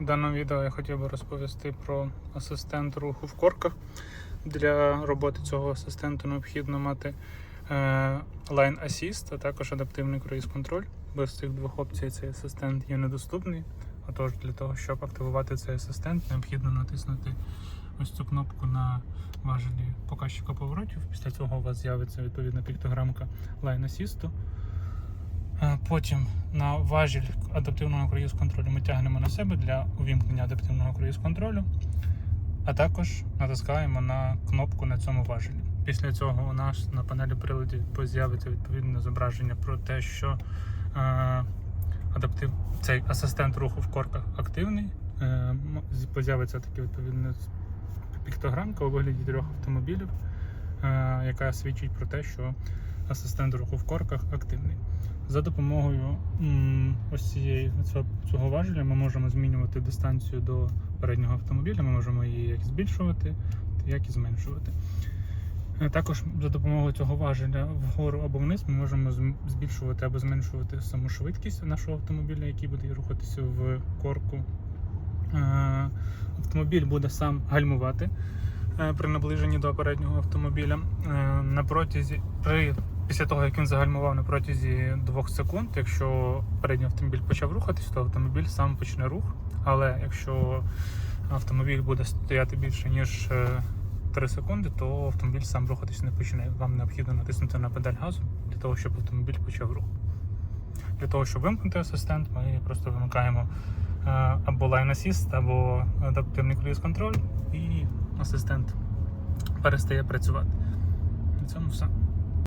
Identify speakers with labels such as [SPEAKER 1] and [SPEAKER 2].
[SPEAKER 1] В даному відео я хотів би розповісти про асистент руху в корках. Для роботи цього асистенту необхідно мати е, Line Assist, а також адаптивний круїз контроль. Без цих двох опцій цей асистент є недоступний. Отож, для того, щоб активувати цей асистент, необхідно натиснути ось цю кнопку на важелі показчика поворотів. Після цього у вас з'явиться відповідна піктограмка Line Assist. Е, Потім на важіль адаптивного круїз контролю ми тягнемо на себе для увімкнення адаптивного круїз контролю, а також натискаємо на кнопку на цьому важелі. Після цього у нас на панелі приладів з'явиться відповідне зображення про те, що е, адаптив... цей асистент руху в корках активний. Е, З'явиться така відповідна піктограмка у вигляді трьох автомобілів, е, яка свідчить про те, що асистент руху в корках активний. За допомогою ось цієї цього, цього важеля ми можемо змінювати дистанцію до переднього автомобіля, ми можемо її як збільшувати, як і зменшувати. Е, Також за допомогою цього важеля вгору або вниз ми можемо збільшувати або зменшувати саму швидкість нашого автомобіля, який буде рухатися в корку. Е, Автомобіль буде сам гальмувати е, при наближенні до переднього автомобіля. На протязі при Після того, як він загальмував на протязі 2 секунд, якщо передній автомобіль почав рухатись, то автомобіль сам почне рух. Але якщо автомобіль буде стояти більше ніж 3 секунди, то автомобіль сам рухатись не почне. Вам необхідно натиснути на педаль газу для того, щоб автомобіль почав рух. Для того, щоб вимкнути асистент, ми просто вимикаємо е, або Line Assist, або адаптивний круїз контроль, і асистент перестає працювати. На цьому все.